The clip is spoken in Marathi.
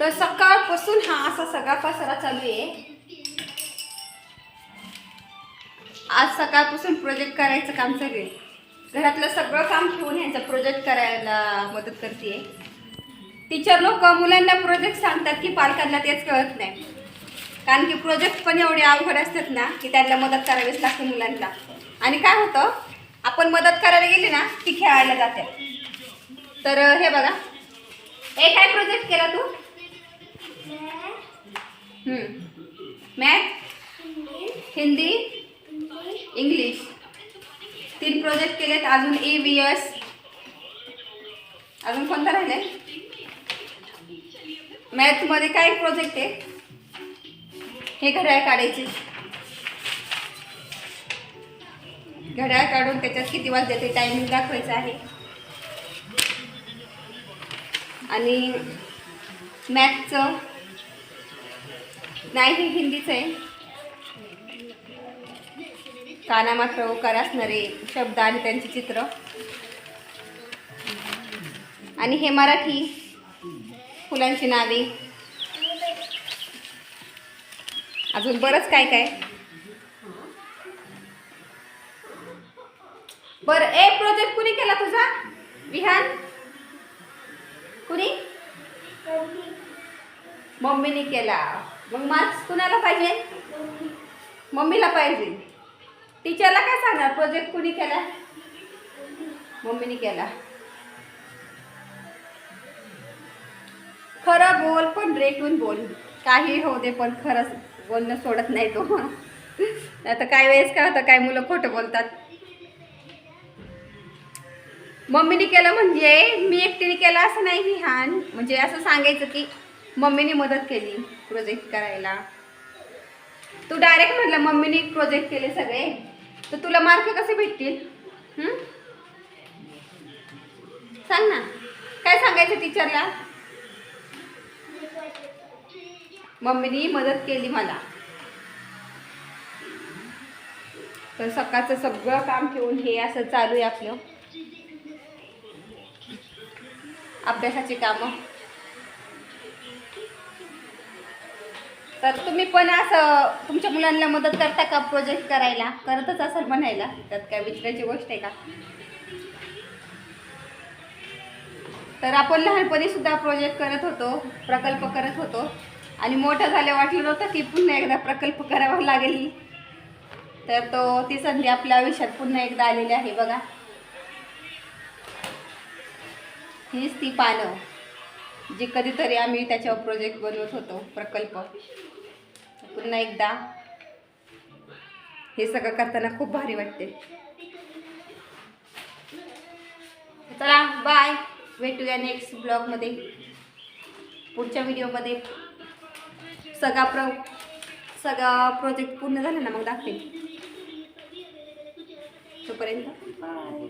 तर सकाळपासून हा असा सगळा पसारा चालू आहे. आज सकाळपासून प्रोजेक्ट करायचं काम चालू आहे. घरातलं सगळं काम ठेवून यांचा प्रोजेक्ट करायला मदत करते टीचर लोक मुलांना प्रोजेक्ट सांगतात की पालकांना तेच कळत नाही. कारण की प्रोजेक्ट पण एवढे अवघड असतात ना की त्यांना मदत करावीच लागते मुलांना. आणि काय होतं आपण मदत करायला गेली ना ती खेळायला जाते. तर हे बघा. एक काय प्रोजेक्ट केला तू? Math Hindi English. तीन प्रोजेक्ट केलेत. अजून ई व्ही एस अजून कोणता राहिले मॅथमध्ये काय प्रोजेक्ट आहे? हे घड्याळ काढायचे. घड्याळ काढून त्याच्यात किती वाज ते टायमिंग दाखवायचं आहे. आणि मॅथचं नाही हे हिंदीच आहे. काना मात्र उकार असणारे शब्द आणि त्यांचे चित्र. आणि हे मराठी फुलांची नावे. अजून बरंच काय काय. बर ए प्रोजेक्ट कुणी केला तुझा? विहान? कुणी? मम्मीने केला. मग मार्क्स कुणाला पाहिजे? मम्मीला पाहिजे. टीचरला काय सांगणार? प्रोजेक्ट कुणी केला? मम्मीने केला. खरं बोल पण रेटून बोल. काही होऊ दे पण खरंच बोलणं सोडत नाही तो. आता काय वेळेस काय होतं काय मुलं खोटं बोलतात. मम्मीने केलं म्हणजे मी एकटीने केलं असं नाही हान. म्हणजे असं सांगायचं की मम्मीने मदत केली प्रोजेक्ट करायला. तू डायरेक्ट म्हटलं मम्मीने प्रोजेक्ट केले सगळे. तर तुला मार्क कसे भेटतील? सांग ना. काय सांगायचं टीचरला मम्मीनी मदत केली मला. तर सकाळचं सगळं काम ठेवून हे असं चालू आहे आपलं. अभ्यासाची कामं. तर तुम्ही पण असं तुमच्या मुलांना मदत करता का प्रोजेक्ट करायला? करतच असाल म्हणायला. त्यात काय विचारायची गोष्ट आहे का? तर आपण लहानपणी सुद्धा प्रोजेक्ट करत होतो प्रकल्प करत होतो. आणि मोठं झालं वाटलं नव्हतं की पुन्हा एकदा प्रकल्प करावा लागेल. तर तो ती संधी आपल्या आयुष्यात पुन्हा एकदा आलेली आहे बघा. हीच ती पानं. जी कधीतरी आम्ही त्याच्यावर प्रोजेक्ट बनवत होतो प्रकल्प. पुन्हा एकदा हे सगळं करताना खूप भारी वाटते. चला बाय भेटूया नेक्स्ट ब्लॉगमध्ये पुढच्या व्हिडिओमध्ये सगळा प्र सगळा प्रोजेक्ट पूर्ण झाला ना मग दाखवेल तोपर्यंत बाय